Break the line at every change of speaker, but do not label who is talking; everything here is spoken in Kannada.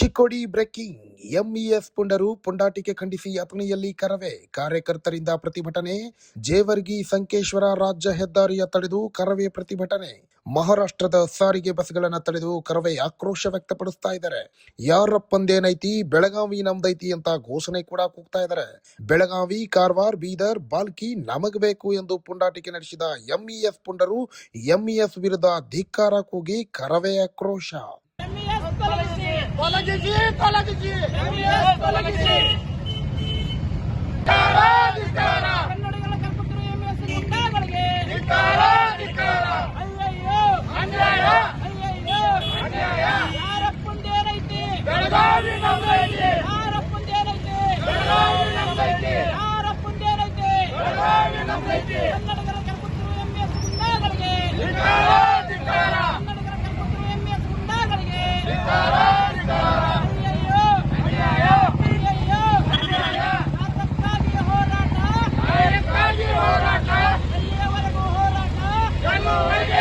ಚಿಕ್ಕೋಡಿ ಬ್ರೇಕಿಂಗ್ ಎಂಇಎಸ್ ಪುಂಡರು ಪುಂಡಾಟಿಕೆ ಖಂಡಿಸಿ ಅಥಣಿಯಲ್ಲಿ ಕರವೇ. ಕಾರ್ಯಕರ್ತರಿಂದ ಪ್ರತಿಭಟನೆ, ಜೇವರ್ಗಿ ಸಂಕೇಶ್ವರ ರಾಜ್ಯ ಹೆದ್ದಾರಿಯ ತಡೆದು ಕರವೇ ಪ್ರತಿಭಟನೆ. ಮಹಾರಾಷ್ಟ್ರದ ಸಾರಿಗೆ ಬಸ್ಗಳನ್ನ ತಡೆದು ಕರವೇ ಆಕ್ರೋಶ ವ್ಯಕ್ತಪಡಿಸ್ತಾ ಇದ್ದಾರೆ. ಯಾರಪ್ಪಂದೇನೈತಿ ಬೆಳಗಾವಿ ನಮ್ದೈತಿ ಅಂತ ಘೋಷಣೆ ಕೂಡ ಕೂಗ್ತಾ ಇದ್ದಾರೆ. ಬೆಳಗಾವಿ, ಕಾರವಾರ್, ಬೀದರ್, ಬಾಲ್ಕಿ ನಮಗ್ ಬೇಕು ಎಂದು ಪುಂಡಾಟಿಕೆ ನಡೆಸಿದ ಎಂಇಎಸ್ ಪುಂಡರು ಎಂಇಎಸ್ ವಿರುದ್ಧ ಧಿಕ್ಕಾರ ಕೂಗಿ ಕರವೇ ಆಕ್ರೋಶ.
ಕನ್ನಡಿಗರ ಗುಂಡಾಗಳಿಗೆ. ಅಯ್ಯಯ್ಯೋ.
ಅನ್ಯಾಯ,
ಅಯ್ಯಯ್ಯೋ.
ಅನ್ಯಾಯ. ಬೆಳಗಾವಿ ನಮ್ದೈತಿ ಬೆಳಗಾವಿ ನಮ್ದೈತಿ ಬೆಳಗಾವಿ ನಮ್ದೈತಿ
ಕನ್ನಡಿಗರ ಕಲ್ಪತರು ಎಂಇಎಸ್ ಗುಂಡಾಗಳಿಗೆ
Go!